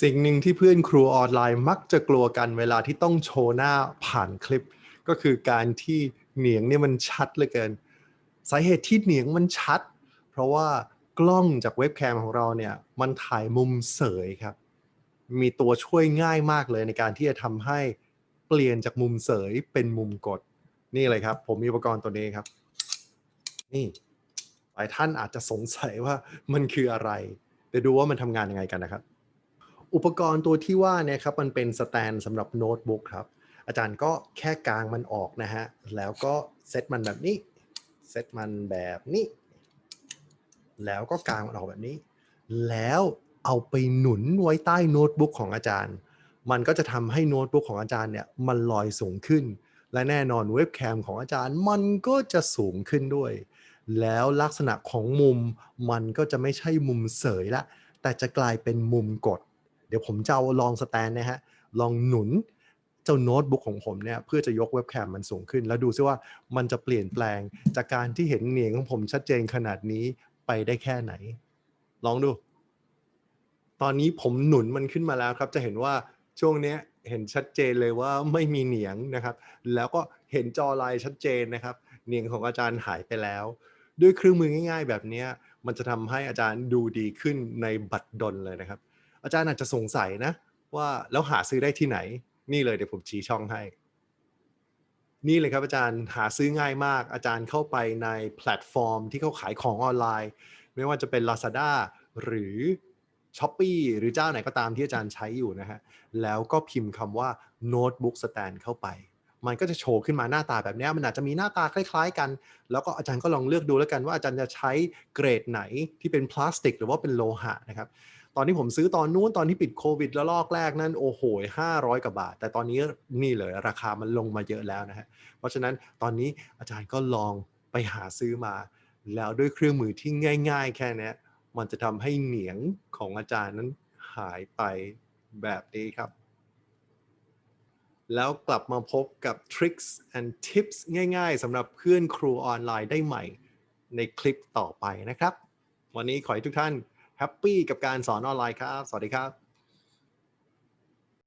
สิ่งหนึ่งที่เพื่อนครูออนไลน์มักจะกลัวกันเวลาที่ต้องโชว์หน้าผ่านคลิป ก็คือการที่เหนียงเนี่ยมันชัดเหลือเกิน สาเหตุที่เหนียงมันชัด เพราะว่ากล้องจากเว็บแคมของเราเนี่ยมันถ่ายมุมเสยครับ มีตัวช่วยง่ายมากเลยในการที่จะทำให้เปลี่ยนจากมุมเสยเป็นมุมกด นี่เลยครับ ผมมีอุปกรณ์ตัวนี้ครับ นี่หลายท่านอาจจะสงสัยว่ามันคืออะไร เดี๋ยวดูว่ามันทำงานยังไงกันนะครับ อุปกรณ์ตัวที่ว่าเนี่ยครับมันเป็นสแตนสำหรับโน้ตบุ๊กครับ อาจารย์ก็แค่กางมันออกนะฮะ แล้วก็เซตมันแบบนี้ เซตมันแบบนี้ แล้วก็กางมันออกแบบนี้ แล้วเอาไปหนุนไว้ใต้โน้ตบุ๊กของอาจารย์ มันก็จะทำให้โน้ตบุ๊กของอาจารย์เนี่ยมันลอยสูงขึ้น และแน่นอนเว็บแคมของอาจารย์มันก็จะสูงขึ้นด้วย แล้วลักษณะของมุมมันก็จะไม่ใช่มุมเสยละ แต่จะกลายเป็นมุมกด ดี๋ยวผมจะเอาลองสแตนนะฮะลองหนุนเจ้าโน้ตบุ๊กของผมเนี่ยเพื่อจะยกเว็บแคมมันสูงขึ้น แล้วดูซิว่ามันจะเปลี่ยนแปลงจากการที่เห็นเหนียงของผมชัดเจนขนาดนี้ไปได้แค่ไหน ลองดู ตอนนี้ผมหนุนมันขึ้นมาแล้วครับ จะเห็นว่าช่วงเนี้ยเห็นชัดเจนเลยว่าไม่มีเหนียงนะครับ แล้วก็เห็นจอลายชัดเจนนะครับ เหนียงของอาจารย์หายไปแล้ว ด้วยเครื่องมือง่าย ๆ แบบนี้มันจะทำให้อาจารย์ดูดีขึ้นในบัตรดลเลยนะครับ อาจารย์อาจจะสงสัยนะ ว่าแล้วหาซื้อได้ที่ไหน นี่เลยเดี๋ยวผมชี้ช่องให้ นี่เลยครับอาจารย์หาซื้อง่ายมาก อาจารย์เข้าไปในแพลตฟอร์ม ที่เขาขายของออนไลน์ ไม่ว่าจะเป็น Lazada หรือ s h อ p e e หรือเจ้าไหนก็ตามที่อาจารย์ใช้อยู่นะฮะ แล้วก็พิมพ์คำว่า Notebook Stand เข้าไปมันก็จะโชว์ขึ้นมาหน้าตาแบบนี้มันอาจจะมีหน้าตาคล้าย ๆ กัน แล้วก็อาจารย์ก็ลองเลือกดูแล้วกันว่าอาจารย์จะใช้เกรดไหนที่เป็นพลาสติก หรือว่าเป็นโลหะนะครับ ตอนที่ผมซื้อตอนนู้นตอนที่ปิดโควิดแล้วลอกแรกนั้นโอ้โห500กว่าบาท แต่ตอนนี้นี่เลยราคามันลงมาเยอะแล้วนะฮะเพราะฉะนั้นตอนนี้อาจารย์ก็ลองไปหาซื้อมา แล้วด้วยเครื่องมือที่ง่าย ๆ แค่นี้มันจะทำให้เหนียงของอาจารย์นั้นหายไปแบบนี้ครับ แล้วกลับมาพบกับ Tricks and Tips ง่าย ๆสำหรับเพื่อนครูออนไลน์ได้ใหม่ในคลิปต่อไปนะครับ วันนี้ขอให้ทุกท่าน แฮปปี้กับการสอนออนไลน์ครับ สวัสดีครับ